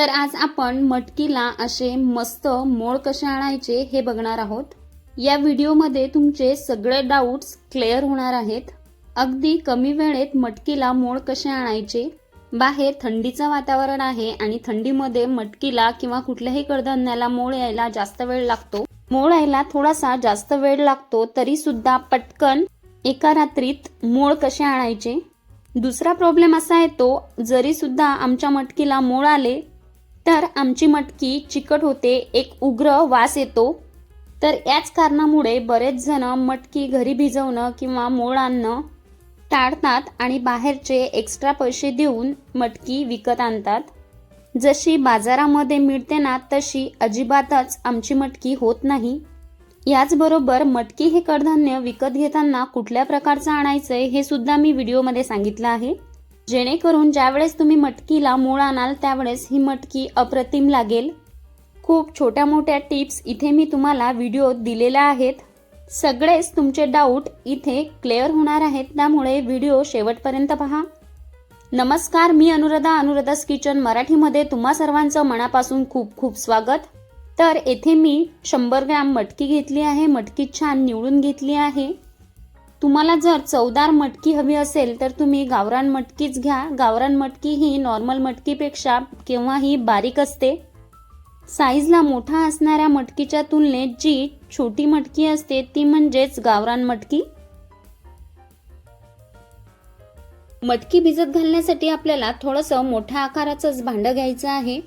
तर आज आपण मटकीला असे मस्त मोळ कसे आणायचे हे बघणार आहोत. या व्हिडिओमध्ये तुमचे सगळे डाऊट्स क्लिअर होणार आहेत. अगदी कमी वेळेत मटकीला मोळ कसे आणायचे? बाहेर थंडीचं वातावरण आहे आणि थंडीमध्ये मटकीला किंवा कुठल्याही कडधान्याला मोळ यायला जास्त वेळ लागतो. मोळ यायला थोडासा जास्त वेळ लागतो तरी सुद्धा पटकन एका रात्रीत मोळ कसे आणायचे? दुसरा प्रॉब्लेम असा येतो जरी सुद्धा आमच्या मटकीला मोळ आले तर आमची मटकी चिकट होते एक उग्र वास येतो. तर याच कारणामुळे बरेच जण मटकी घरी भिजवणं किंवा मोळ आणणं टाळतात आणि बाहेरचे एक्स्ट्रा पैसे देऊन मटकी विकत आणतात. जशी बाजारामध्ये मिळते ना तशी अजिबातच आमची मटकी होत नाही. याचबरोबर मटकी हे कडधान्य विकत घेताना कुठल्या प्रकारचं आणायचं हे सुद्धा मी व्हिडिओमध्ये सांगितलं आहे. जेणेकरून ज्यावेळेस तुम्ही मटकीला मूळ आणाल त्यावेळेस ही मटकी अप्रतिम लागेल. खूप छोट्या मोठ्या टिप्स इथे मी तुम्हाला व्हिडिओ दिलेल्या आहेत. सगळेच तुमचे डाऊट इथे क्लिअर होणार आहेत त्यामुळे व्हिडिओ शेवटपर्यंत पहा. नमस्कार मी अनुराधा अनुराधास किचन मराठीमध्ये तुम्हा सर्वांचं मनापासून खूप खूप स्वागत. तर येथे मी शंभर ग्रॅम मटकी घेतली आहे मटकी छान निवडून घेतली आहे. तुम्हाला जर चवदार मटकी हवी असेल तर तुम्ही गावरान मटकीच घ्या. गावरान मटकी ही नॉर्मल मटकीपेक्षा केव्हाही बारीक असते. साईजला मोठा असणाऱ्या मटकीच्या तुलनेत जी छोटी मटकी असते ती म्हणजेच गावरान मटकी. मटकी भिजत घालण्यासाठी आपल्याला थोडंसं मोठ्या आकाराचंच भांडं घ्यायचं आहे.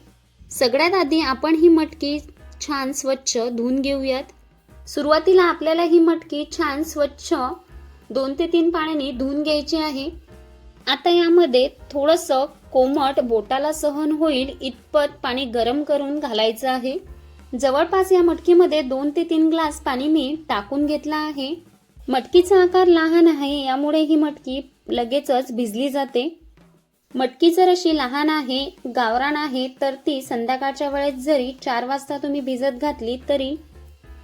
सगळ्यात आधी आपण ही मटकी छान स्वच्छ धुवून घेऊयात. सुरुवातीला आपल्याला ही मटकी छान स्वच्छ दोन ते तीन पाण्याने धुवून घ्यायचे आहे. आता यामध्ये थोडंसं कोमट बोटाला सहन होईल इतपत पाणी गरम करून घालायचं आहे. जवळपास या मटकीमध्ये दोन ते तीन ग्लास पाणी मी टाकून घेतला आहे. मटकीचा आकार लहान आहे यामुळे ही मटकी लगेचच भिजली जाते. मटकी जर अशी लहान आहे गावरान आहे तर ती संध्याकाळच्या वेळेत जरी चार वाजता तुम्ही भिजत घातली तरी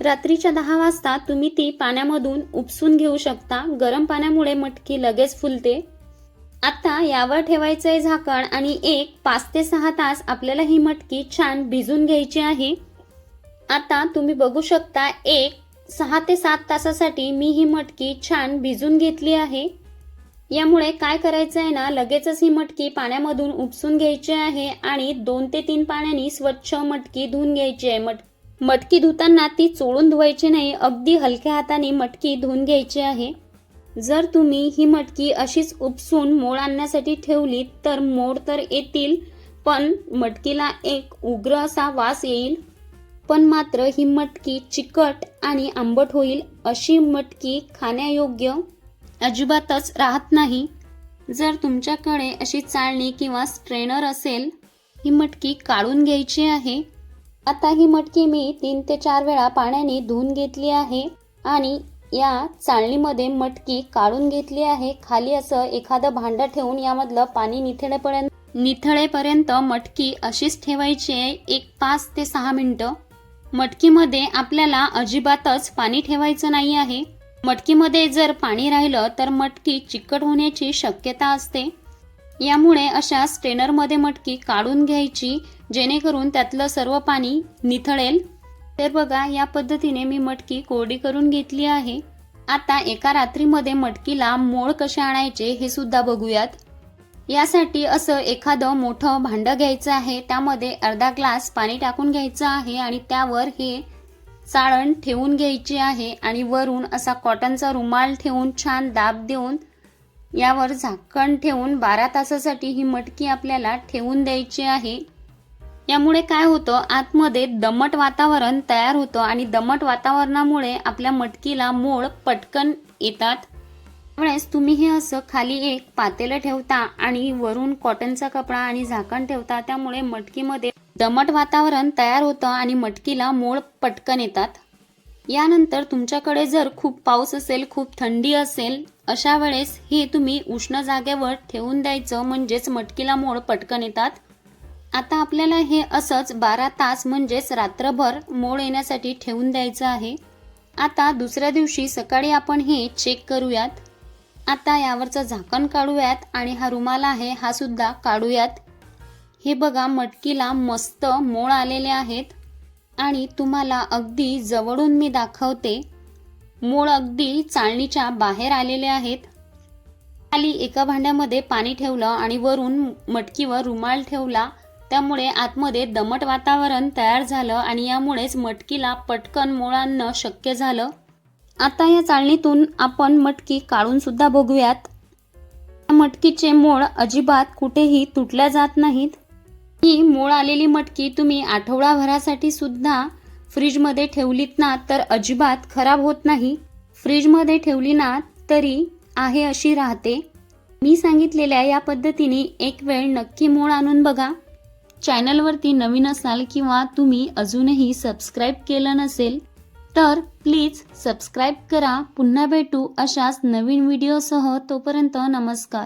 रात्रीच्या दहा वाजता तुम्ही ती पाण्यामधून उपसून घेऊ शकता. गरम पाण्यामुळे मटकी लगेच फुलते. आता यावर ठेवायचंय झाकण आणि एक पाच ते सहा तास आपल्याला ही मटकी छान भिजून घ्यायची आहे. आता तुम्ही बघू शकता एक सहा ते सात तासासाठी मी ही मटकी छान भिजून घेतली आहे. यामुळे काय करायचं आहे ना लगेचच ही मटकी पाण्यामधून उपसून घ्यायची आहे आणि दोन ते तीन पाण्याने स्वच्छ मटकी धुवून घ्यायची आहे. मटकी मटकी धुताना ती चोळून धुवायची नाही अगदी हलक्या हाताने मटकी धुवून घ्यायची आहे. जर तुम्ही ही मटकी अशीच उपसून मोड आणण्यासाठी ठेवली तर मोड तर येतील पण मटकीला एक उग्र असा वास येईल. पण मात्र ही मटकी चिकट आणि आंबट होईल अशी मटकी खाण्यायोग्य अजिबातच राहत नाही. जर तुमच्याकडे अशी चाळणी किंवा स्ट्रेनर असेल ही मटकी काढून घ्यायची आहे. आता ही मटकी मी तीन ते चार वेळा पाण्याने धुवून घेतली आहे आणि या चाळणीमध्ये मटकी काढून घेतली आहे. खाली असं एखादं भांडं ठेवून यामधलं पाणी निथळेपर्यंत निथळेपर्यंत मटकी अशीच ठेवायची आहे. एक पाच ते सहा मिनटं. मटकीमध्ये आपल्याला अजिबातच पाणी ठेवायचं नाही आहे. मटकीमध्ये जर पाणी राहिलं तर मटकी चिकट होण्याची शक्यता असते. यामुळे अशा स्ट्रेनरमध्ये मटकी काढून घ्यायची जेणेकरून त्यातलं सर्व पाणी निथळेल. तर बघा या पद्धतीने मी मटकी कोरडी करून घेतली आहे. आता एका रात्रीमध्ये मटकीला मोळ कसे आणायचे हे सुद्धा बघूयात. यासाठी असं एखादं मोठं भांडं घ्यायचं आहे त्यामध्ये अर्धा ग्लास पाणी टाकून घ्यायचं आहे आणि त्यावर हे चाळण ठेवून घ्यायची आहे आणि वरून असा कॉटनचा रुमाल ठेवून छान दाब देऊन यावर झाकण ठेवून बारा तासासाठी ही मटकी आपल्याला ठेवून द्यायची आहे. यामुळे काय होतं आतमध्ये दमट वातावरण तयार होतं आणि दमट वातावरणामुळे आपल्या मटकीला मोळ पटकन येतात. त्यावेळेस तुम्ही हे असं खाली एक पातेलं ठेवता आणि वरून कॉटनचा कपडा आणि झाकण ठेवता. त्यामुळे मटकीमध्ये दमट वातावरण तयार होतं आणि मटकीला मोळ पटकन येतात. यानंतर तुमच्याकडे जर खूप पाऊस असेल खूप थंडी असेल अशा वेळेस हे तुम्ही उष्ण जागेवर ठेवून द्यायचं म्हणजेच मटकीला मोड पटकन येतात. आता आपल्याला हे असंच बारा तास म्हणजेच रात्रभर मोड येण्यासाठी ठेवून द्यायचं आहे. आता दुसऱ्या दिवशी सकाळी आपण हे चेक करूयात. आता यावरचं झाकण काढूयात आणि हा रुमाल आहे हा सुद्धा काढूयात. हे बघा मटकीला मस्त मोळ आलेले आहेत. आणि तुम्हाला अगदी जवळून मी दाखवते. मूळ अगदी चाळणीच्या बाहेर आलेले आहेत. खाली एका भांड्यामध्ये पाणी ठेवलं आणि वरून मटकीवर रुमाल ठेवला. त्यामुळे आतमध्ये दमट वातावरण तयार झालं आणि यामुळेच मटकीला पटकन मूळ आणणं शक्य झालं. आता या चाळणीतून आपण मटकी काढून सुद्धा बघूयात. मटकीचे मूळ अजिबात कुठेही तुटल्या जात नाहीत. ही मूळ आलेली मटकी तुम्ही आठवडाभरासाठी सुद्धा फ्रीजमध्ये ठेवलीत ना तर अजिबात खराब होत नाही. फ्रीजमध्ये ठेवली ना तरी आहे अशी राहते. मी सांगितलेल्या या पद्धतीने एक वेळ नक्की मूळ आणून बघा. चॅनलवरती नवीन असाल किंवा तुम्ही अजूनही सबस्क्राईब केलं नसेल तर प्लीज सबस्क्राईब करा. पुन्हा भेटू अशाच नवीन व्हिडिओसह. तोपर्यंत नमस्कार.